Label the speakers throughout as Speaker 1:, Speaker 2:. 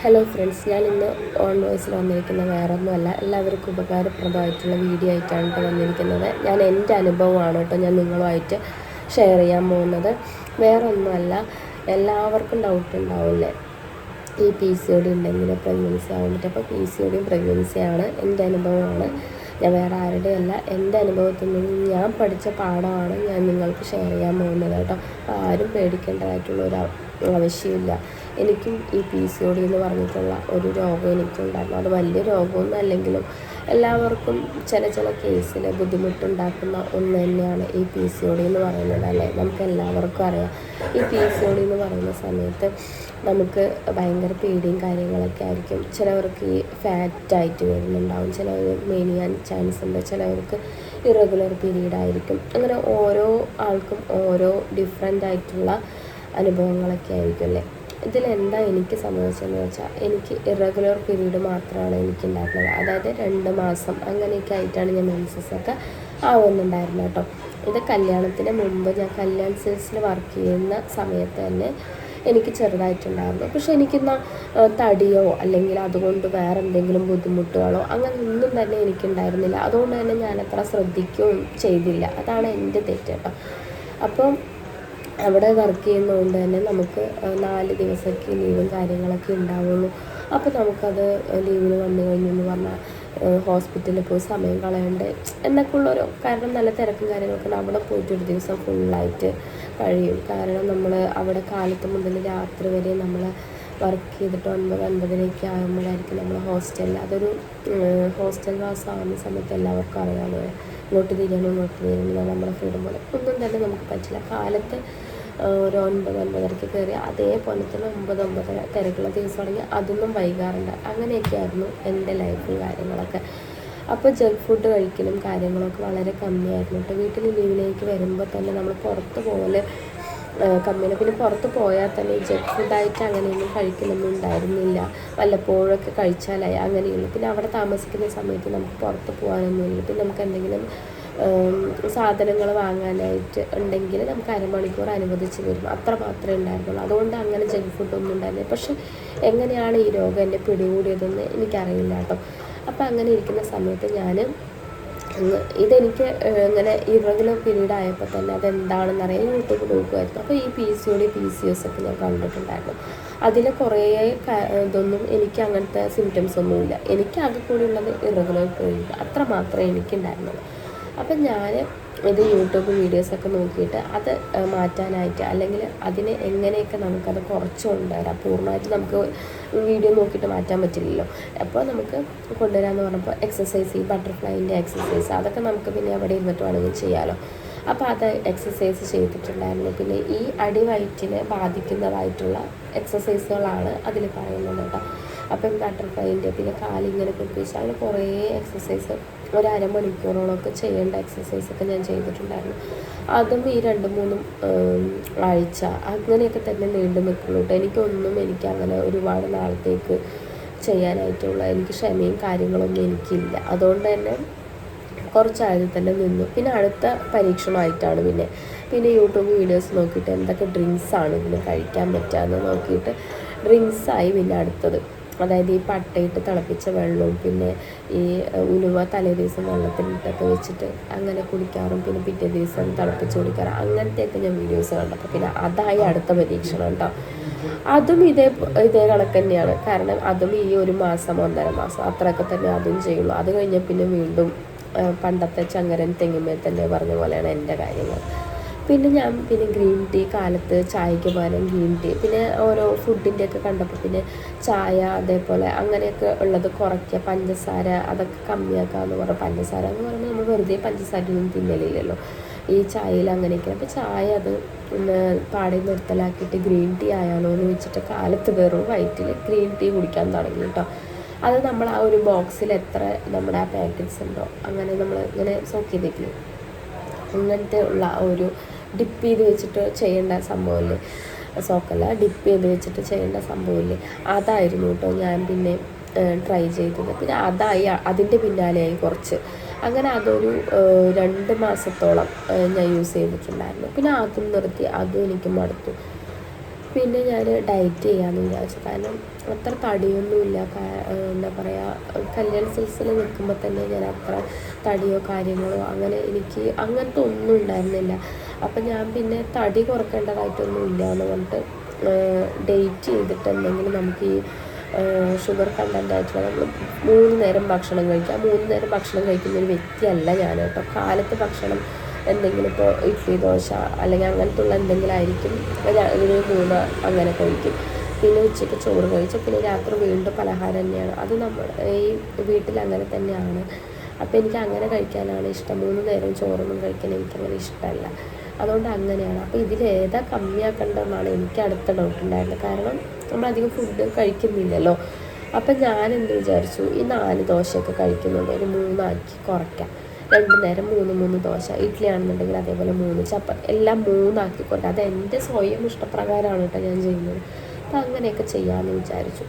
Speaker 1: Hello friends ഞാൻ ഇന്ന് on വോയിസിൽ വന്നിരിക്കുന്ന വേറൊന്നുമല്ല എല്ലാവർക്കും ഉപകാരപ്രദമായിട്ടുള്ള വീഡിയോ ആയിട്ടാണ് കേട്ടോ വന്നിരിക്കുന്നത്. ഞാൻ എന്റെ അനുഭവമാണ് കേട്ടോ ഞാൻ നിങ്ങളുമായിട്ട് ഷെയർ ചെയ്യാൻ പോകുന്നത്. വേറൊന്നുമല്ല എല്ലാവർക്കും ഡൗട്ട് ഉണ്ടാവില്ലേ? ഈ പി സി ഒ ഡി ഉണ്ടെങ്കിൽ പ്രഗ്നൻസി ആവാൻ പറ്റും അപ്പോൾ പി സി ഒ ഡിയും പ്രഗ്നൻസിയാണ് എന്റെ അനുഭവമാണ്. ഞാൻ വേറെ ആരുടെയും അല്ല എന്റെ അനുഭവത്തിൽ നിന്ന് ഞാൻ പഠിച്ച പാഠമാണ് ഞാൻ നിങ്ങൾക്ക് ഷെയർ ചെയ്യാൻ പോകുന്നത് കേട്ടോ. ആരും പേടിക്കേണ്ടതായിട്ടുള്ള ഒരു ആവശ്യമില്ല. എനിക്കും ഈ പി സി ഒ ഡി എന്ന് പറഞ്ഞിട്ടുള്ള ഒരു രോഗം എനിക്കുണ്ടായിരുന്നു. അത് വലിയ രോഗമൊന്നും അല്ലെങ്കിലും എല്ലാവർക്കും ചില ചില കേസിൽ ബുദ്ധിമുട്ടുണ്ടാക്കുന്ന ഒന്ന് തന്നെയാണ് ഈ പി സി ഒ ഡി എന്ന് പറയുന്നത് അല്ലേ? നമുക്ക് എല്ലാവർക്കും അറിയാം. ഈ പി സി ഒ ഡി എന്ന് പറയുന്ന സമയത്ത് നമുക്ക് ഭയങ്കര പേടിയും കാര്യങ്ങളൊക്കെ ആയിരിക്കും. ചിലവർക്ക് ഈ ഫാറ്റായിട്ട് വരുന്നുണ്ടാവും. ചിലവർ മേനിയാൻ ചാൻസ് ഉണ്ട്. ചിലവർക്ക് ഇറഗുലർ പീരീഡ് ആയിരിക്കും. അങ്ങനെ ഓരോ ആൾക്കും ഓരോ ഡിഫറെന്റ് ആയിട്ടുള്ള അനുഭവങ്ങളൊക്കെ ആയിരിക്കും അല്ലേ? ഇതിലെന്താ എനിക്ക് സംഭവിച്ചതെന്ന് വെച്ചാൽ എനിക്ക് ഇറഗുലർ പീരീഡ് മാത്രമാണ് എനിക്ക് ഉണ്ടായിരുന്നത് അതായത് രണ്ട് മാസം അങ്ങനെയൊക്കെ ആയിട്ടാണ് ഞാൻ മെൻസസ് ഒക്കെ ആവുന്നുണ്ടായിരുന്നത് കേട്ടോ. ഇത് കല്യാണത്തിന് മുമ്പ് ഞാൻ കല്യാൺ സിൽസിൽ വർക്ക് ചെയ്യുന്ന സമയത്ത് തന്നെ എനിക്ക് ചെറുതായിട്ടുണ്ടായിരുന്നു. പക്ഷെ എനിക്കിന്ന തടിയോ അല്ലെങ്കിൽ അതുകൊണ്ട് വേറെ എന്തെങ്കിലും ബുദ്ധിമുട്ടുകളോ അങ്ങനെ ഒന്നും തന്നെ എനിക്കുണ്ടായിരുന്നില്ല. അതുകൊണ്ട് തന്നെ ഞാൻ അത്ര ശ്രദ്ധിക്കുകയും ചെയ്തില്ല. അതാണ് എന്റെ തെറ്റ് കേട്ടോ. അപ്പം അവിടെ വർക്ക് ചെയ്യുന്നതുകൊണ്ട് തന്നെ നമുക്ക് നാല് ദിവസമൊക്കെ ലീവും കാര്യങ്ങളൊക്കെ ഉണ്ടാവുള്ളൂ. അപ്പോൾ നമുക്കത് ലീവിന് വന്നു കഴിഞ്ഞു എന്ന് പറഞ്ഞാൽ ഹോസ്പിറ്റലിൽ പോയി സമയം കളയണ്ടേ? എന്നൊക്കെയുള്ളൊരു കാരണം നല്ല തിരക്കും കാര്യങ്ങളൊക്കെ ഉണ്ട്. അവിടെ പോയിട്ട് ഒരു ദിവസം ഫുള്ളായിട്ട് കഴിയും. കാരണം നമ്മൾ അവിടെ കാലത്ത് മുതൽ രാത്രി വരെ നമ്മൾ വർക്ക് ചെയ്തിട്ട് ഒൻപത് ഒൻപതിനൊക്കെ ആകുമ്പോഴായിരിക്കും നമ്മൾ ഹോസ്റ്റലിൽ അതൊരു ഹോസ്റ്റൽ വാസമാകുന്ന സമയത്ത് എല്ലാവർക്കും അറിയാമല്ലോ ഇങ്ങോട്ട് തിരിയണം ഇങ്ങോട്ട് തിരിയണം നമ്മുടെ ഫ്രീഡം പോലെ. ഒന്നും തന്നെ നമുക്ക് പറ്റില്ല. കാലത്ത് ഒരു ഒൻപത് ഒൻപതരയ്ക്ക് കയറി അതേപോലെ തന്നെ ഒമ്പത് ഒമ്പതര തിരക്കുള്ള ദിവസമാണെങ്കിൽ അതൊന്നും വൈകാറുണ്ട് അങ്ങനെയൊക്കെയായിരുന്നു എന്റെ ലൈഫും കാര്യങ്ങളൊക്കെ. അപ്പോൾ ജങ്ക് ഫുഡ് കഴിക്കലും കാര്യങ്ങളൊക്കെ വളരെ കമ്മിയായിരുന്നു. കേട്ടോ വീട്ടിൽ ലീവിലേക്ക് വരുമ്പോൾ തന്നെ നമ്മൾ പുറത്ത് പോലെ കമ്മിയാണ് പിന്നെ പുറത്ത് പോയാൽ തന്നെ ജങ്ക് ഫുഡായിട്ട് അങ്ങനെയൊന്നും കഴിക്കലൊന്നും ഉണ്ടായിരുന്നില്ല. വല്ലപ്പോഴൊക്കെ കഴിച്ചാലായി അങ്ങനെയുള്ളൂ. പിന്നെ അവിടെ താമസിക്കുന്ന സമയത്ത് നമുക്ക് പുറത്ത് പോകാനൊന്നുമില്ല പിന്നെ നമുക്ക് എന്തെങ്കിലും സാധനങ്ങൾ വാങ്ങാനായിട്ട് ഉണ്ടെങ്കിൽ നമുക്ക് അരമണിക്കൂർ അനുവദിച്ച് തരും അത്ര മാത്രമേ ഉണ്ടായിരുന്നുള്ളൂ. അതുകൊണ്ട് അങ്ങനെ ജങ്ക് ഫുഡൊന്നും ഉണ്ടായിരുന്നില്ല. പക്ഷെ എങ്ങനെയാണ് ഈ രോഗം എന്റെ പിടികൂടിയതെന്ന് എനിക്കറിയില്ല കേട്ടോ. അപ്പോൾ അങ്ങനെ ഇരിക്കുന്ന സമയത്ത് ഞാൻ ഇതെനിക്ക് ഇങ്ങനെ ഇറഗുലർ പീരീഡ് ആയപ്പോൾ തന്നെ അതെന്താണെന്ന് അറിയാൻ യൂട്യൂബ് നോക്കുമായിരുന്നു അപ്പോൾ ഈ P C O D P C S ഒക്കെ ഞാൻ കണ്ടിട്ടുണ്ടായിരുന്നു. അതിൽ കുറേ ഇതൊന്നും എനിക്ക് അങ്ങനത്തെ സിംറ്റംസ് ഒന്നുമില്ല എനിക്ക് ആകെ കൂടി ഉള്ളത് ഇറഗുലർ പീരീഡ് അത്ര മാത്രമേ എനിക്കുണ്ടായിരുന്നുള്ളൂ. അപ്പം ഞാൻ ഇത് യൂട്യൂബ് വീഡിയോസൊക്കെ നോക്കിയിട്ട് അത് മാറ്റാനായിട്ട് അല്ലെങ്കിൽ അതിനെ എങ്ങനെയൊക്കെ നമുക്കത് കുറച്ച് കൊണ്ടുവരാം പൂർണമായിട്ട് നമുക്ക് വീഡിയോ നോക്കിയിട്ട് മാറ്റാൻ പറ്റില്ലല്ലോ. അപ്പോൾ നമുക്ക് കൊണ്ടുവരാമെന്ന് പറഞ്ഞപ്പോൾ എക്സസൈസ് ഈ ബട്ടർഫ്ലൈന്റെ എക്സസൈസ് അതൊക്കെ നമുക്ക് പിന്നെ അവിടെ ഇരുന്നിട്ട് വേണമെങ്കിൽ ചെയ്യാമല്ലോ അപ്പോൾ അത് എക്സസൈസ് ചെയ്തിട്ടുണ്ടായിരുന്നു. പിന്നെ ഈ അടിവയറ്റിനെ ബാധിക്കുന്നതായിട്ടുള്ള എക്സസൈസുകളാണ് അതിൽ പറയുന്നത് കേട്ടോ. അപ്പം ബട്ടർഫ്ലൈന്റെ പിന്നെ കാലിങ്ങനെ പിടിപ്പിച്ച് അങ്ങനെ കുറേ എക്സസൈസ് ഒരു അരമണിക്കൂറോളമൊക്കെ ചെയ്യേണ്ട എക്സസൈസൊക്കെ ഞാൻ ചെയ്തിട്ടുണ്ടായിരുന്നു. അതും ഈ രണ്ട് മൂന്നും ആഴ്ച അങ്ങനെയൊക്കെ തന്നെ നീണ്ടു നിൽക്കുള്ളൂ കേട്ടോ. എനിക്കൊന്നും എനിക്ക് അങ്ങനെ ഒരുപാട് നാളത്തേക്ക് ചെയ്യാനായിട്ടുള്ള എനിക്ക് ക്ഷമയും കാര്യങ്ങളൊന്നും എനിക്കില്ല. അതുകൊണ്ട് തന്നെ കുറച്ചായത് തന്നെ നിന്നു. പിന്നെ അടുത്ത പരീക്ഷണമായിട്ടാണ് പിന്നെ പിന്നെ യൂട്യൂബ് വീഡിയോസ് നോക്കിയിട്ട് എന്തൊക്കെ ഡ്രിങ്ക്സാണ് ഇതിന് കഴിക്കാൻ പറ്റുക നോക്കിയിട്ട് ഡ്രിങ്ക്സായി പിന്നെ അടുത്തത്. അതായത് ഈ പട്ടയിട്ട് തിളപ്പിച്ച വെള്ളവും പിന്നെ ഈ ഉലുവ തലേ ദിവസം വെള്ളത്തിലിട്ടൊക്കെ വെച്ചിട്ട് അങ്ങനെ കുടിക്കാറും പിന്നെ പിറ്റേ ദിവസം തിളപ്പിച്ച് കുടിക്കാറും. അങ്ങനത്തെയൊക്കെ ഞാൻ വീഡിയോസ് കണ്ടപ്പോൾ പിന്നെ അതായി അടുത്ത പരീക്ഷണം കേട്ടോ. അതും ഇതേ ഇതേ കണക്ക് തന്നെയാണ്. കാരണം അതും ഈ ഒരു മാസം ഒന്നര മാസം അത്രയൊക്കെ തന്നെ അതും ചെയ്യുള്ളൂ. അത് കഴിഞ്ഞാൽ പിന്നെ വീണ്ടും പണ്ടത്തെ ചങ്ങരൻ തെങ്ങിമേ തന്നെ പറഞ്ഞ പോലെയാണ് എന്റെ കാര്യങ്ങൾ. പിന്നെ ഞാൻ പിന്നെ ഗ്രീൻ ടീ കാലത്ത് ചായക്ക് പകരം ഗ്രീൻ ടീ പിന്നെ ഓരോ ഫുഡിന്റെയൊക്കെ കണ്ടപ്പോൾ പിന്നെ ചായ അതേപോലെ അങ്ങനെയൊക്കെ ഉള്ളത് കുറയ്ക്കുക പഞ്ചസാര അതൊക്കെ കമ്മിയാക്കുക എന്ന് പഞ്ചസാര എന്ന് പറഞ്ഞാൽ നമ്മൾ വെറുതെ പഞ്ചസാരയൊന്നും തിന്നലില്ലല്ലോ. ഈ ചായയിൽ അങ്ങനെയൊക്കെ. അപ്പോൾ ചായ അത് പാടി നിർത്തലാക്കിയിട്ട് ഗ്രീൻ ടീ ആയാലോ എന്ന് വെച്ചിട്ട് കാലത്ത് വെറും വയറ്റിൽ ഗ്രീൻ ടീ കുടിക്കാൻ തുടങ്ങി കേട്ടോ. അത് നമ്മൾ ആ ഒരു ബോക്സിൽ എത്ര നമ്മുടെ ആ പാക്കറ്റ്സ് ഉണ്ടോ അങ്ങനെ നമ്മൾ ഇങ്ങനെ സോക്ക് ചെയ്തിട്ടില്ലേ അങ്ങനത്തെ ഉള്ള ഒരു ഡിപ്പ് ചെയ്ത് വെച്ചിട്ട് ചെയ്യേണ്ട സംഭവമില്ലേ? സോക്കല്ല ഡിപ്പ് ചെയ്ത് വെച്ചിട്ട് ചെയ്യേണ്ട സംഭവമില്ലേ? അതായിരുന്നു കേട്ടോ ഞാൻ പിന്നെ ട്രൈ ചെയ്തത്. പിന്നെ അതായി അതിന്റെ പിന്നാലെയായി കുറച്ച്. അങ്ങനെ അതൊരു രണ്ട് മാസത്തോളം ഞാൻ യൂസ് ചെയ്തിട്ടുണ്ടായിരുന്നു. പിന്നെ അതും നിർത്തി അതും എനിക്ക് മടുത്തു. പിന്നെ ഞാൻ ഡയറ്റ് ചെയ്യാമെന്ന് വിചാരിച്ചു. കാരണം അത്ര തടിയൊന്നുമില്ല എന്താ പറയുക കല്യാണ സിൽസിൽ നിൽക്കുമ്പോൾ തന്നെ ഞാൻ അത്ര തടിയോ കാര്യങ്ങളോ അങ്ങനെ എനിക്ക് അങ്ങനത്തെ ഒന്നും ഉണ്ടായിരുന്നില്ല. അപ്പം ഞാൻ പിന്നെ തടി കുറക്കേണ്ടതായിട്ടൊന്നും ഇല്ല എന്ന് പറഞ്ഞിട്ട് ഡേറ്റ് ചെയ്തിട്ട് എന്തെങ്കിലും നമുക്ക് ഈ ഷുഗർ കണ്ടന്റ് ആയിട്ടുള്ള നമ്മൾ മൂന്ന് നേരം ഭക്ഷണം കഴിക്കുക. മൂന്ന് നേരം ഭക്ഷണം കഴിക്കുന്ന ഒരു വ്യക്തിയല്ല ഞാൻ കേട്ടോ. കാലത്ത് ഭക്ഷണം എന്തെങ്കിലും ഇപ്പോൾ ഇഡ്ഡലി ദോശ അല്ലെങ്കിൽ അങ്ങനത്തെ ഉള്ള എന്തെങ്കിലും ആയിരിക്കും. ഒരു മൂന്ന് അങ്ങനെ കഴിക്കും. പിന്നെ ഉച്ചയ്ക്ക് ചോറ് കഴിച്ചാൽ പിന്നെ രാത്രി വീണ്ടും പലഹാരം തന്നെയാണ്. അത് നമ്മൾ ഈ വീട്ടിൽ അങ്ങനെ തന്നെയാണ്. അപ്പോൾ എനിക്ക് അങ്ങനെ കഴിക്കാനാണ് ഇഷ്ടം. മൂന്ന് നേരം ചോറൊന്നും കഴിക്കാൻ എനിക്കങ്ങനെ ഇഷ്ടമല്ല. അതുകൊണ്ട് അങ്ങനെയാണ്. അപ്പോൾ ഇതിൽ ഏതാ കമ്മിയാക്കേണ്ടതെന്നാണ് എനിക്ക് അടുത്ത ഡൗട്ട് ഉണ്ടായിരുന്നത്. കാരണം നമ്മൾ അധികം ഫുഡ് കഴിക്കുന്നില്ലല്ലോ. അപ്പം ഞാൻ എന്ത് വിചാരിച്ചു? ഈ നാല് ദോശയൊക്കെ കഴിക്കുന്നുണ്ട്. ഒരു മൂന്നാക്കി കുറയ്ക്കാം. രണ്ട് നേരം മൂന്ന് മൂന്ന് ദോശ. ഇഡ്ഡലി ആണെന്നുണ്ടെങ്കിൽ അതേപോലെ മൂന്ന് ചപ്പ എല്ലാം മൂന്നാക്കി കുറയ്ക്കുക അത് എന്റെ സ്വയം ഇഷ്ടപ്രകാരമാണ് കേട്ടോ ഞാൻ ചെയ്യുന്നത്. അപ്പം അങ്ങനെയൊക്കെ ചെയ്യാമെന്ന് വിചാരിച്ചു.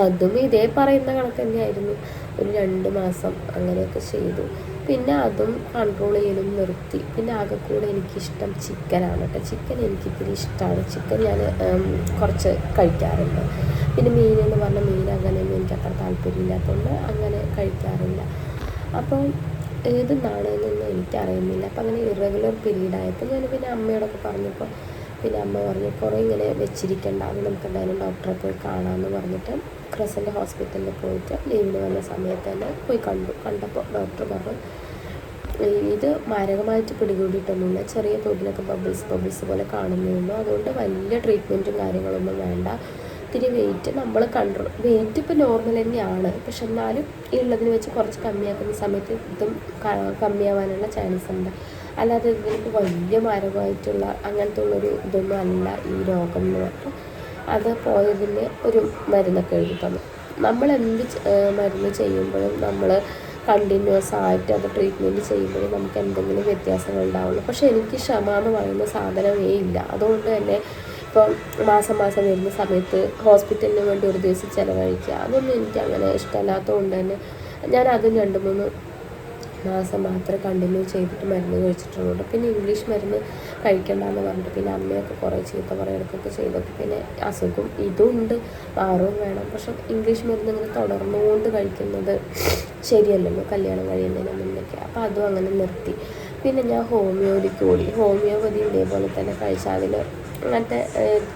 Speaker 1: അതും ഇതേ പറയുന്ന കണക്ക് തന്നെയായിരുന്നു. ഒരു രണ്ട് മാസം അങ്ങനെയൊക്കെ ചെയ്തു. പിന്നെ അതും കൺട്രോൾ ചെയ്യലും നിർത്തി. പിന്നെ ആകെ കൂടെ എനിക്കിഷ്ടം ചിക്കനാണ് കേട്ടോ. ചിക്കൻ എനിക്കിത്തിരി ഇഷ്ടമാണ് ചിക്കൻ ഞാൻ കുറച്ച് കഴിക്കാറുണ്ട്. പിന്നെ മീൻ എന്ന് മീൻ അങ്ങനെയൊന്നും എനിക്ക് അത്ര താല്പര്യമില്ലാത്തതുകൊണ്ട് അങ്ങനെ കഴിക്കാറില്ല. അപ്പോൾ ഏത് നാണെന്നൊന്നും എനിക്കറിയുന്നില്ല. അപ്പം അങ്ങനെ ഇറഗുലർ പീരീഡ് ആയപ്പോൾ ഞാൻ പിന്നെ അമ്മയോടൊക്കെ പറഞ്ഞപ്പോൾ പിന്നെ അമ്മ പറഞ്ഞു കുറേ ഇങ്ങനെ വെച്ചിരിക്കേണ്ട. അത് നമുക്ക് എന്തായാലും ഡോക്ടറെ പോയി കാണാമെന്ന് പറഞ്ഞിട്ട് ക്രസന്റ് ഹോസ്പിറ്റലിൽ പോയിട്ട് ലീവിന് വന്ന സമയത്ത് തന്നെ പോയി കണ്ടു. കണ്ടപ്പോൾ ഡോക്ടർ പറഞ്ഞു ഇത് മാരകമായിട്ട് പിടികൂടിയിട്ടൊന്നുമില്ല. ചെറിയ തോതിലൊക്കെ ബബിൾസ് ബബിൾസ് പോലെ കാണുന്നുള്ളൂ അതുകൊണ്ട് വലിയ ട്രീറ്റ്മെന്റും കാര്യങ്ങളൊന്നും വേണ്ട. ഇത്തിരി വെയിറ്റ് നമ്മൾ കൺട്രോൾ വെയിറ്റ് ഇപ്പോൾ നോർമൽ തന്നെയാണ്. പക്ഷെ എന്നാലും ഈ ഉള്ളതിന് വെച്ച് കുറച്ച് കമ്മിയാക്കുന്ന സമയത്ത് ഇതും കമ്മിയാവാനുള്ള ചാൻസ് ഉണ്ട്. അല്ലാതെ ഇതിന് വലിയ മാരകമായിട്ടുള്ള അങ്ങനത്തെ ഉള്ളൊരു ഇതൊന്നും അല്ല ഈ രോഗം എന്ന് പറഞ്ഞാൽ. അത് പോയതിന് ഒരു മരുന്നൊക്കെ എഴുതി തന്നു. നമ്മൾ എന്ത് മരുന്ന് ചെയ്യുമ്പോഴും നമ്മൾ കണ്ടിന്യൂസ് ആയിട്ട് അത് ട്രീറ്റ്മെന്റ് ചെയ്യുമ്പോഴും നമുക്ക് എന്തെങ്കിലും വ്യത്യാസങ്ങൾ ഉണ്ടാവുള്ളൂ. പക്ഷേ എനിക്ക് ക്ഷമ എന്ന് പറയുന്ന സാധനമേ ഇല്ല. അതുകൊണ്ട് തന്നെ ഇപ്പം മാസം മാസം വരുന്ന സമയത്ത് ഹോസ്പിറ്റലിന് വേണ്ടി ഒരു ദിവസം ചിലവഴിക്കുക അതൊന്നും എനിക്ക് അങ്ങനെ ഇഷ്ടമല്ലാത്തതുകൊണ്ട് തന്നെ ഞാൻ അതും രണ്ട് മൂന്ന് മാസം മാത്രമേ കണ്ടിന്യൂ ചെയ്തിട്ട് മരുന്ന് കഴിച്ചിട്ടുള്ളൂ. പിന്നെ ഇംഗ്ലീഷ് മരുന്ന് കഴിക്കണ്ടെന്ന് പറഞ്ഞിട്ട് പിന്നെ അമ്മയൊക്കെ കുറേ ചീത്ത പറയലൊക്കെ ചെയ്തപ്പോൾ പിന്നെ അസുഖം ഇതുണ്ട് മാറും വേണം. പക്ഷെ ഇംഗ്ലീഷ് മരുന്ന് ഇങ്ങനെ തുടർന്നുകൊണ്ട് കഴിക്കുന്നത് ശരിയല്ലല്ലോ കല്യാണം കഴിയുന്നതിന് മുന്നൊക്കെ. അപ്പോൾ അതും അങ്ങനെ നിർത്തി. പിന്നെ ഞാൻ ഹോമിയോയിലേക്ക് ഓടി. ഹോമിയോപതി ഇതേപോലെ തന്നെ കഴിച്ചാൽ അതിൽ അങ്ങനത്തെ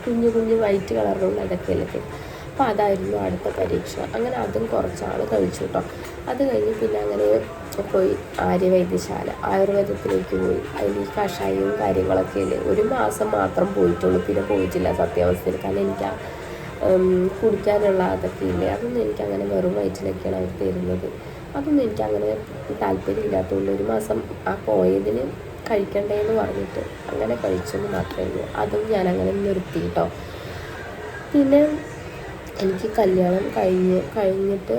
Speaker 1: കുഞ്ഞു കുഞ്ഞു വൈറ്റ് കളറുള്ള ഇടയ്ക്കിലൊക്കെ അപ്പോൾ അതായിരുന്നു അടുത്ത പരീക്ഷ. അങ്ങനെ അതും കുറച്ചാൾ കഴിച്ചു കേട്ടോ അത് കഴിഞ്ഞ് പിന്നെ അങ്ങനെ പോയി ആര്യവൈദ്യശാല. ആയുർവേദത്തിലേക്ക് പോയി. അതിൽ കഷായവും കാര്യങ്ങളൊക്കെ ഇല്ലേ? ഒരു മാസം മാത്രം പോയിട്ടുള്ളൂ. പിന്നെ പോയിട്ടില്ല സത്യാവസ്ഥയിൽ. കാരണം എനിക്ക് കുടിക്കാനുള്ള അതൊക്കെ ഇല്ലേ? അതൊന്നും എനിക്കങ്ങനെ വെറും വയറ്റിലൊക്കെയാണ് അവർ തരുന്നത്. അതൊന്നും എനിക്കങ്ങനെ താല്പര്യമില്ലാത്തതുകൊണ്ട് ഒരു മാസം ആ പോയതിന് കഴിക്കണ്ടേന്ന് പറഞ്ഞിട്ട് അങ്ങനെ കഴിച്ചെന്ന് മാത്രമേ ഉള്ളൂ. അതും ഞാനങ്ങനെ നിർത്തി കേട്ടോ പിന്നെ എനിക്ക് കല്യാണം കഴിഞ്ഞ് കഴിഞ്ഞിട്ട്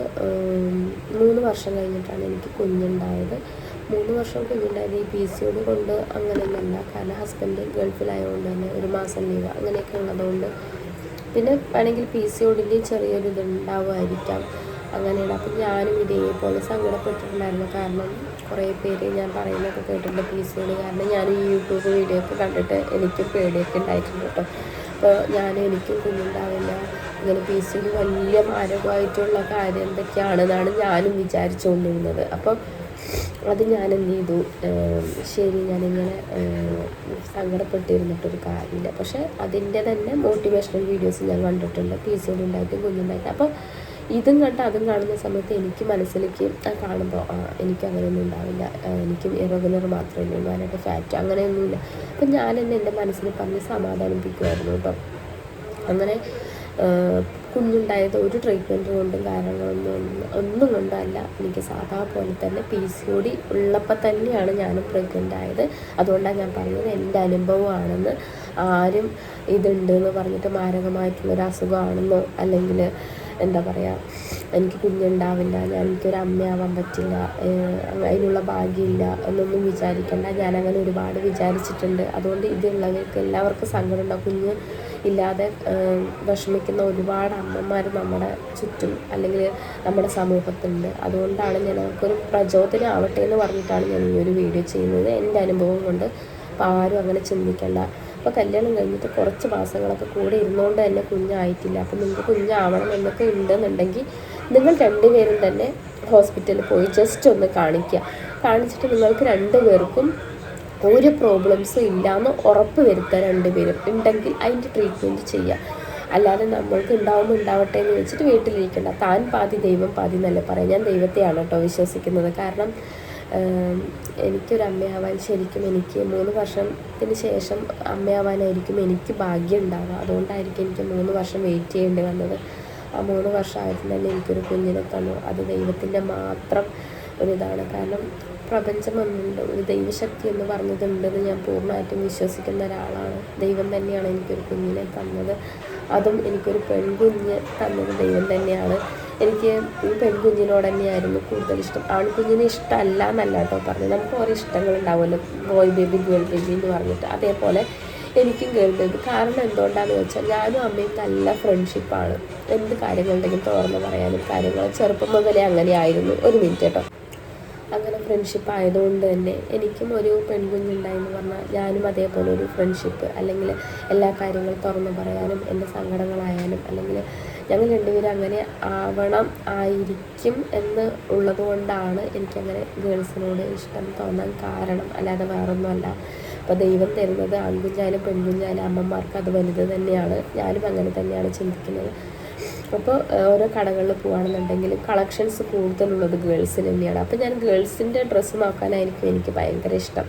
Speaker 1: മൂന്ന് വർഷം കഴിഞ്ഞിട്ടാണ് എനിക്ക് കുഞ്ഞുണ്ടായത്. മൂന്ന് വർഷം കുഞ്ഞുണ്ടായത് ഈ പി സി ഒടി കൊണ്ട് അങ്ങനെയൊന്നുമല്ല. കാരണം ഹസ്ബൻഡ് ഗൾഫിലായതുകൊണ്ട് തന്നെ ഒരു മാസം ലീവ് അങ്ങനെയൊക്കെ ഉള്ളതുകൊണ്ട്. പിന്നെ വേണമെങ്കിൽ പി സി ഒടിന്റെ ചെറിയൊരു ഇതുണ്ടാവുമായിരിക്കാം. അങ്ങനെയാണ്. അപ്പം ഞാനും ഇതേപോലെ സങ്കടപ്പെട്ടിട്ടുണ്ടായിരുന്നു. കാരണം കുറേ പേര് ഞാൻ പറയുന്നൊക്കെ കേട്ടിട്ടുണ്ട് പി സി ഒടി. കാരണം ഞാൻ ഈ യൂട്യൂബ് വീഡിയോ ഒക്കെ കണ്ടിട്ട് എനിക്ക് പേടിയൊക്കെ ഉണ്ടായിട്ടുണ്ട് കേട്ടോ. അപ്പോൾ ഞാൻ എനിക്കും കുഞ്ഞുണ്ടാവില്ല. ഇങ്ങനെ പി സി ഒടി വലിയ മാരകമായിട്ടുള്ള കാര്യം എന്തൊക്കെയാണെന്നാണ് ഞാനും വിചാരിച്ചുകൊണ്ടിരുന്നത്. അപ്പം അത് ഞാൻ എന്ത് ചെയ്തു ശരി ഞാനിങ്ങനെ സങ്കടപ്പെട്ടിരുന്നിട്ടൊരു കാര്യമില്ല. പക്ഷെ അതിന്റെ തന്നെ മോട്ടിവേഷണൽ വീഡിയോസ് ഞാൻ കണ്ടിട്ടുണ്ട്. പി സി ഉണ്ടായിട്ടും കുഞ്ഞുണ്ടാക്കി അപ്പോൾ ഇതും കണ്ട് അതും കാണുന്ന സമയത്ത് എനിക്ക് മനസ്സിലേക്ക് കാണുമ്പോൾ ആ എനിക്ക് അങ്ങനെയൊന്നും ഉണ്ടാവില്ല. എനിക്ക് ഇറഗുലർ മാത്രമേ ഉള്ളൂ. ഞാനായിട്ട് ഫാറ്റ് അങ്ങനെയൊന്നുമില്ല. അപ്പം ഞാൻ തന്നെ എന്റെ മനസ്സിൽ പറഞ്ഞ് സമാധാനിപ്പിക്കുമായിരുന്നു കേട്ടോ. അങ്ങനെ കുഞ്ഞുണ്ടായത് ഒരു ട്രീറ്റ്മെന്റ് കൊണ്ടും കാരണങ്ങളൊന്നും ഒന്നും- കൊണ്ടല്ല. എനിക്ക് സാധാ പോലെ തന്നെ പി സി ഒ ഡി ഉള്ളപ്പോൾ തന്നെയാണ് ഞാനും പ്രഗ്നന്റ് ആയത്. അതുകൊണ്ടാണ് ഞാൻ പറഞ്ഞത് എന്റെ അനുഭവമാണെന്ന്. ആരും ഇതുണ്ട് എന്ന് പറഞ്ഞിട്ട് മാരകമായിട്ടുള്ളൊരു അസുഖമാണെന്നോ അല്ലെങ്കിൽ എന്താ പറയുക എനിക്ക് കുഞ്ഞുണ്ടാവില്ല ഞാൻ എനിക്കൊരു അമ്മയാവാൻ പറ്റില്ല അതിനുള്ള ഭാഗ്യമില്ല എന്നൊന്നും വിചാരിക്കേണ്ട. ഞാനങ്ങനെ ഒരുപാട് വിചാരിച്ചിട്ടുണ്ട്. അതുകൊണ്ട് ഇതുള്ളവർക്ക് എല്ലാവർക്കും സങ്കടം ഉണ്ടാവും. കുഞ്ഞ് ഇല്ലാതെ വിഷമിക്കുന്ന ഒരുപാട് അമ്മമാർ നമ്മുടെ ചുറ്റും അല്ലെങ്കിൽ നമ്മുടെ സമൂഹത്തുണ്ട് അതുകൊണ്ടാണ് ഞാൻ അവർക്കൊരു പ്രചോദനമാവട്ടെ എന്ന് പറഞ്ഞിട്ടാണ് ഞാൻ ഈ ഒരു വീഡിയോ ചെയ്യുന്നത്. എന്റെ അനുഭവം കൊണ്ട് അപ്പോൾ ആരും അങ്ങനെ ചിന്തിക്കേണ്ട. അപ്പോൾ കല്യാണം കഴിഞ്ഞിട്ട് കുറച്ച് മാസങ്ങളൊക്കെ കൂടെ ഇരുന്നുകൊണ്ട് തന്നെ കുഞ്ഞായിട്ടില്ല. അപ്പോൾ നിങ്ങൾക്ക് കുഞ്ഞാവണം എന്നൊക്കെ ഉണ്ടെന്നുണ്ടെങ്കിൽ നിങ്ങൾ രണ്ടുപേരും തന്നെ ഹോസ്പിറ്റലിൽ പോയി ജസ്റ്റ് ഒന്ന് കാണിക്കുക. കാണിച്ചിട്ട് നിങ്ങൾക്ക് രണ്ടു പേർക്കും ഒരു പ്രോബ്ലംസും ഇല്ലയെന്ന് ഉറപ്പ് വരുത്തുക രണ്ടുപേരും. ഉണ്ടെങ്കിൽ അതിന്റെ ട്രീറ്റ്മെന്റ് ചെയ്യുക. അല്ലാതെ നമ്മൾക്ക് ഉണ്ടാവുമ്പോൾ ഉണ്ടാവട്ടെ എന്ന് വെച്ചിട്ട് വീട്ടിലിരിക്കണ്ട. താൻ പാതി ദൈവം പാതി നല്ല പറയാം. ഞാൻ ദൈവത്തെയാണ് കേട്ടോ വിശ്വസിക്കുന്നത്. കാരണം എനിക്കൊരമ്മയാവാൻ ശരിക്കും എനിക്ക് മൂന്ന് വർഷത്തിന് ശേഷം അമ്മയാവാനായിരിക്കും എനിക്ക് ഭാഗ്യം ഉണ്ടാവുക. അതുകൊണ്ടായിരിക്കും എനിക്ക് മൂന്ന് വർഷം വെയിറ്റ് ചെയ്യേണ്ടി വന്നത്. ആ മൂന്ന് വർഷമായിരുന്നു തന്നെ എനിക്കൊരു കുഞ്ഞിനെ തന്നു. അത് ദൈവത്തിന്റെ മാത്രം ഒരിതാണ്. കാരണം പ്രപഞ്ചം ഒന്നുണ്ട്. ഒരു ദൈവശക്തി എന്ന് പറഞ്ഞതുണ്ടെന്ന് ഞാൻ പൂർണമായിട്ടും വിശ്വസിക്കുന്ന ഒരാളാണ്. ദൈവം തന്നെയാണ് എനിക്കൊരു കുഞ്ഞിനെ തന്നത്. അതും എനിക്കൊരു പെൺകുഞ്ഞ് തന്നത് ദൈവം തന്നെയാണ്. എനിക്ക് ഈ പെൺകുഞ്ഞിനോട് തന്നെയായിരുന്നു കൂടുതൽ ഇഷ്ടം. ആൺകുഞ്ഞിനെ ഇഷ്ടമല്ല എന്നല്ല കേട്ടോ പറഞ്ഞത്. നമുക്ക് ഓരോ ഇഷ്ടങ്ങളുണ്ടാവുമല്ലോ. ബോയ് ബേബി ഗേൾ ബേബി എന്ന് പറഞ്ഞിട്ട്. അതേപോലെ എനിക്കും ഗേൾ കാരണം എന്തുകൊണ്ടാണെന്ന് വെച്ചാൽ ഞാനും അമ്മയും നല്ല ഫ്രണ്ട്ഷിപ്പാണ് എന്ത് കാര്യങ്ങളുണ്ടെങ്കിൽ തുറന്ന് പറയാനും കാര്യങ്ങൾ ചെറുപ്പം മുതലേ അങ്ങനെയായിരുന്നു. ഒരു മിനിറ്റ് കേട്ടോ. അങ്ങനെ ഫ്രണ്ട്ഷിപ്പ് ആയതുകൊണ്ട് തന്നെ എനിക്കും ഒരു പെൺകുഞ്ഞുണ്ടായെന്ന് പറഞ്ഞാൽ ഞാനും അതേപോലെ ഒരു ഫ്രണ്ട്ഷിപ്പ് അല്ലെങ്കിൽ എല്ലാ കാര്യങ്ങളും തുറന്നു പറയാനും എന്റെ സങ്കടങ്ങളായാലും അല്ലെങ്കിൽ ഞങ്ങൾ രണ്ടുപേരും അങ്ങനെ ആവണം ആയിരിക്കും എന്ന് ഉള്ളതുകൊണ്ടാണ് എനിക്കങ്ങനെ ഗേൾസിനോട് ഇഷ്ടം തോന്നാൻ കാരണം. അല്ലാതെ വേറൊന്നുമല്ല. അപ്പോൾ ദൈവം തരുന്നത് ആൺകുഞ്ഞായാലും പെൺകുഞ്ഞായാലും അമ്മമാർക്ക് അത് വലുത് തന്നെയാണ്. ഞാനും അങ്ങനെ തന്നെയാണ് ചിന്തിക്കുന്നത്. അപ്പോൾ ഓരോ കടകളിൽ പോകുകയാണെന്നുണ്ടെങ്കിൽ കളക്ഷൻസ് കൂടുതലുള്ളത് ഗേൾസിന് തന്നെയാണ്. അപ്പോൾ ഞാൻ ഗേൾസിന്റെ ഡ്രസ്സ് നോക്കാനായിരിക്കും എനിക്ക് ഭയങ്കര ഇഷ്ടം.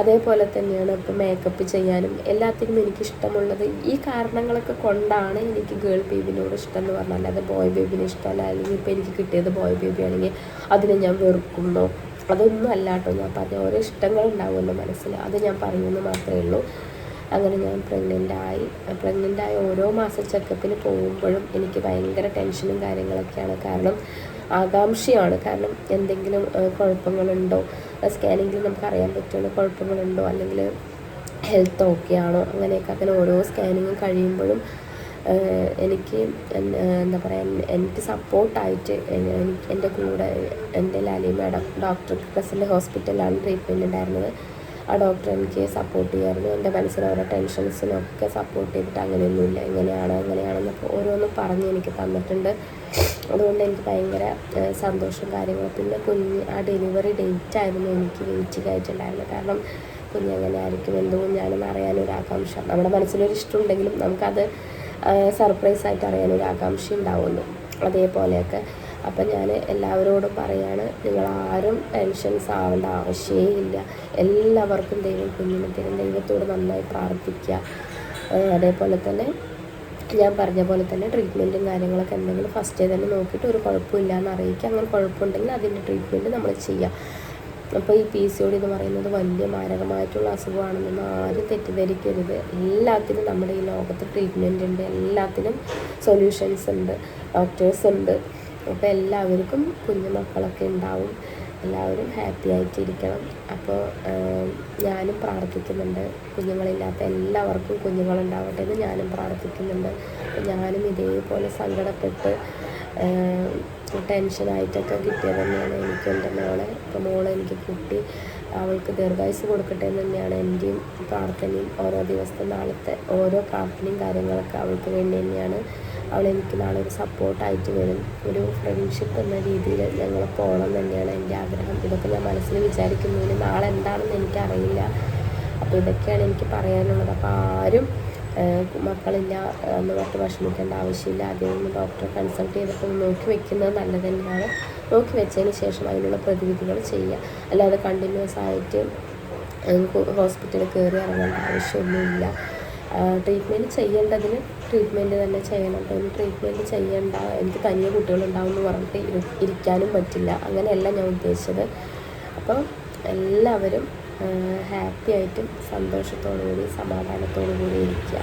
Speaker 1: അതേപോലെ തന്നെയാണ് ഇപ്പോൾ മേക്കപ്പ് ചെയ്യാനും എല്ലാത്തിനും എനിക്ക് ഇഷ്ടമുള്ളത്. ഈ കാരണങ്ങളൊക്കെ കൊണ്ടാണ് എനിക്ക് ഗേൾ ബേബിനോട് ഇഷ്ടം എന്ന് പറഞ്ഞാൽ അല്ലാതെ ബോയ് ബേബിനെ ഇഷ്ടമല്ല. അല്ലെങ്കിൽ ഇപ്പോൾ എനിക്ക് കിട്ടിയത് ബോയ് ബേബി ആണെങ്കിൽ അതിനെ ഞാൻ വെറുക്കുന്നു. അതൊന്നും അല്ല കേട്ടോ. ഞാൻ പറഞ്ഞ ഓരോ ഇഷ്ടങ്ങൾ ഉണ്ടാവുമല്ലോ മനസ്സിൽ. അത് ഞാൻ പറയുമെന്ന് മാത്രമേ ഉള്ളൂ. അങ്ങനെ ഞാൻ പ്രഗ്നന്റായി ആയി. പ്രഗ്നന്റ് ആയ ഓരോ മാസം ചെക്കപ്പിന് പോകുമ്പോഴും എനിക്ക് ഭയങ്കര ടെൻഷനും കാര്യങ്ങളൊക്കെയാണ്. കാരണം ആകാംക്ഷയാണ്. കാരണം എന്തെങ്കിലും കുഴപ്പങ്ങളുണ്ടോ? സ്കാനിങ്ങിൽ നമുക്ക് അറിയാൻ പറ്റുമല്ലോ കുഴപ്പങ്ങളുണ്ടോ? അല്ലെങ്കിൽ ഹെൽത്ത് ഓക്കെ ആണോ? അങ്ങനെയൊക്കെ. അങ്ങനെ ഓരോ സ്കാനിങ്ങും കഴിയുമ്പോഴും എനിക്ക് എന്താ പറയുക എനിക്ക് സപ്പോർട്ടായിട്ട് എനിക്ക് എന്റെ കൂടെ എന്റെ ലാലി മാഡം ഡോക്ടർ പ്രസന്റ് ഹോസ്പിറ്റലിലാണ് ട്രീറ്റ്മെന്റ് ഉണ്ടായിരുന്നത്. ആ ഡോക്ടർ എനിക്ക് സപ്പോർട്ട് ചെയ്യായിരുന്നു. എന്റെ മനസ്സിൽ ഓരോ ടെൻഷൻസിനൊക്കെ സപ്പോർട്ട് ചെയ്തിട്ട് അങ്ങനെയൊന്നുമില്ല എങ്ങനെയാണ് എങ്ങനെയാണെന്നൊക്കെ ഓരോന്നും പറഞ്ഞ് എനിക്ക് തന്നിട്ടുണ്ട്. അതുകൊണ്ട് എനിക്ക് ഭയങ്കര സന്തോഷം കാര്യങ്ങൾ പിന്നെ കുഞ്ഞ് ആ ഡെലിവറി ഡേറ്റ് ആയിരുന്നു എനിക്ക് വെയിറ്റ് കഴിച്ചിട്ടുണ്ടായിരുന്നത് കാരണം കുഞ്ഞ് എങ്ങനെ ആയിരിക്കും എന്ത് കുഞ്ഞാണെന്ന് അറിയാനൊരു ആകാംക്ഷ നമ്മുടെ മനസ്സിലൊരു ഇഷ്ടമുണ്ടെങ്കിലും നമുക്കത് സർപ്രൈസ് ആയിട്ട് അറിയാനൊരു ആകാംക്ഷ ഉണ്ടാവുമല്ലോ അതേപോലെയൊക്കെ അപ്പം ഞാൻ എല്ലാവരോടും പറയാണ് നിങ്ങൾ ആരും ടെൻഷൻസ് ആവേണ്ട ആവശ്യമേ ഇല്ല എല്ലാവർക്കും ദൈവം കുഞ്ഞിനെ തരും ദൈവത്തോട് നന്നായി പ്രാർത്ഥിക്കുക അതേപോലെ തന്നെ ഞാൻ പറഞ്ഞ പോലെ തന്നെ ട്രീറ്റ്മെന്റും കാര്യങ്ങളൊക്കെ എന്തെങ്കിലും ഫസ്റ്റേ തന്നെ നോക്കിയിട്ട് ഒരു കുഴപ്പമില്ല എന്ന് അറിയിക്കുക. അങ്ങനെ കുഴപ്പമുണ്ടെങ്കിൽ അതിന്റെ ട്രീറ്റ്മെന്റ് നമ്മൾ ചെയ്യുക അപ്പോൾ ഈ പി സി ഒ ഡി എന്ന് പറയുന്നത് വലിയ മാരകമായിട്ടുള്ള അസുഖമാണെന്നൊന്നും ആരും തെറ്റിദ്ധരിക്കരുത്. എല്ലാത്തിനും നമ്മുടെ ഈ ലോകത്ത് ട്രീറ്റ്മെന്റ് ഉണ്ട്. എല്ലാത്തിനും സൊല്യൂഷൻസ് ഉണ്ട്. ഡോക്ടേഴ്സ് ഉണ്ട്. അപ്പോൾ എല്ലാവർക്കും കുഞ്ഞു മക്കളൊക്കെ ഉണ്ടാവും. എല്ലാവരും ഹാപ്പി ആയിട്ടിരിക്കണം. അപ്പോൾ ഞാനും പ്രാർത്ഥിക്കുന്നുണ്ട്. കുഞ്ഞുങ്ങളില്ലാത്ത എല്ലാവർക്കും കുഞ്ഞുങ്ങളുണ്ടാവട്ടെ എന്ന് ഞാനും പ്രാർത്ഥിക്കുന്നുണ്ട്. ഞാനും ഇതേപോലെ സങ്കടപ്പെട്ട് ടെൻഷനായിട്ടൊക്കെ കിട്ടിയത് തന്നെയാണ് എനിക്ക് എന്റെ മോളെ. ഇപ്പം മോളെ എനിക്ക് കിട്ടി അവൾക്ക് ദീർഘായുസ് കൊടുക്കട്ടെ എന്ന് തന്നെയാണ് എന്റെയും പ്രാർത്ഥനയും ഓരോ ദിവസത്തെ നാളത്തെ ഓരോ പ്രാർത്ഥനയും കാര്യങ്ങളൊക്കെ അവൾക്ക് വേണ്ടി തന്നെയാണ്. അവൾ എനിക്ക് നാളെ ഒരു സപ്പോർട്ടായിട്ട് വരും. ഒരു ഫ്രണ്ട്ഷിപ്പ് എന്ന രീതിയിൽ ഞങ്ങൾ പോകണം തന്നെയാണ് എന്റെ ആഗ്രഹം. ഇതൊക്കെ ഞാൻ മനസ്സിൽ വിചാരിക്കുന്നതിന് നാളെ എന്താണെന്ന് എനിക്കറിയില്ല. അപ്പോൾ ഇതൊക്കെയാണ് എനിക്ക് പറയാനുള്ളത്. അപ്പോൾ ആരും മക്കളില്ല എന്ന് പറഞ്ഞിട്ട് വിഷമിക്കേണ്ട ആവശ്യമില്ല ഒന്ന് ഡോക്ടറെ കൺസൾട്ട് ചെയ്തിട്ട് നോക്കി വെക്കുന്നത് നല്ലത് തന്നെയാണ്. നോക്കി വെച്ചതിന് ശേഷം അതിനുള്ള പ്രതിവിധികൾ ചെയ്യുക. അല്ലാതെ കണ്ടിന്യൂസ് ആയിട്ട് ഹോസ്പിറ്റലിൽ കയറി ഇറങ്ങേണ്ട ആവശ്യമൊന്നുമില്ല. ട്രീറ്റ്മെന്റ് ചെയ്യേണ്ടതിന് ട്രീറ്റ്മെന്റ് തന്നെ ചെയ്യണം. ഇനി ട്രീറ്റ്മെന്റ് ചെയ്യേണ്ട എനിക്ക് തനിയെ കുട്ടികളുണ്ടാവും എന്ന് പറഞ്ഞിട്ട് ഇരിക്കാനും പറ്റില്ല. അങ്ങനെയല്ല ഞാൻ ഉദ്ദേശിച്ചത്. അപ്പോൾ എല്ലാവരും ഹാപ്പി ആയിട്ടും സന്തോഷത്തോടു കൂടി സമാധാനത്തോടു കൂടി ഇരിക്കുക.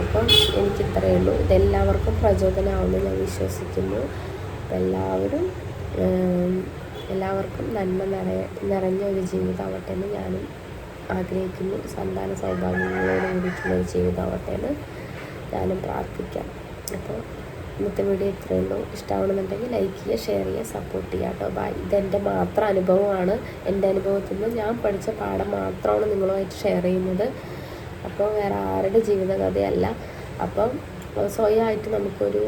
Speaker 1: അപ്പം എനിക്ക് ഇത്രയേ ഉള്ളൂ. ഇതെല്ലാവർക്കും പ്രചോദനമാവുമെന്ന് ഞാൻ വിശ്വസിക്കുന്നു. എല്ലാവരും എല്ലാവർക്കും നന്മ നിറയ നിറഞ്ഞ ഒരു ജീവിതമാവട്ടെ എന്ന് ഞാനും ആഗ്രഹിക്കുന്നു. സന്താന സൗഭാഗ്യങ്ങളോട് കൂടിയിട്ടുള്ള ഒരു ജീവിതമാവട്ടെ എന്ന് ഞാനും പ്രാർത്ഥിക്കാം. അപ്പോൾ ഇന്നത്തെ വീഡിയോ ഇത്രയേ ഉള്ളൂ ഇഷ്ടമാണെന്നുണ്ടെങ്കിൽ ലൈക്ക് ചെയ്യുക ഷെയർ ചെയ്യുക സപ്പോർട്ട് ചെയ്യുക കേട്ടോ. ബൈ ഇതെന്റെ മാത്രം അനുഭവമാണ്. എന്റെ അനുഭവത്തിൽ നിന്ന് ഞാൻ പഠിച്ച പാഠം മാത്രമാണ് നിങ്ങളുമായിട്ട് ഷെയർ ചെയ്യുന്നത്. അപ്പോൾ വേറെ ആരുടെ ജീവിതകഥയല്ല. അപ്പം സ്വയമായിട്ട് നമുക്കൊരു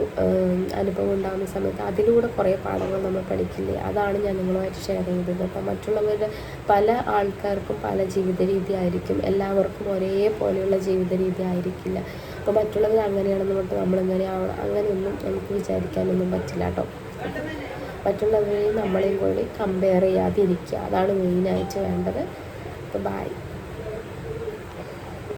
Speaker 1: അനുഭവം ഉണ്ടാകുന്ന സമയത്ത് അതിലൂടെ കുറേ പാഠങ്ങൾ നമ്മൾ പഠിക്കില്ലേ? അതാണ് ഞാൻ നിങ്ങളുമായിട്ട് ഷെയർ ചെയ്തത്. അപ്പം മറ്റുള്ളവരുടെ പല ആൾക്കാർക്കും പല ജീവിത രീതി ആയിരിക്കും. എല്ലാവർക്കും ഒരേപോലെയുള്ള ജീവിത രീതി ആയിരിക്കില്ല. അപ്പോൾ മറ്റുള്ളവർ അങ്ങനെയാണെന്ന് പറഞ്ഞിട്ട് നമ്മളിങ്ങനെ അങ്ങനെയൊന്നും നമുക്ക് വിചാരിക്കാനൊന്നും പറ്റില്ല കേട്ടോ. മറ്റുള്ളവരെയും നമ്മളെയും കൂടി കമ്പയർ ചെയ്യാതിരിക്കുക. അതാണ് മെയിനായിട്ട് വേണ്ടത്. അപ്പോൾ ബായ്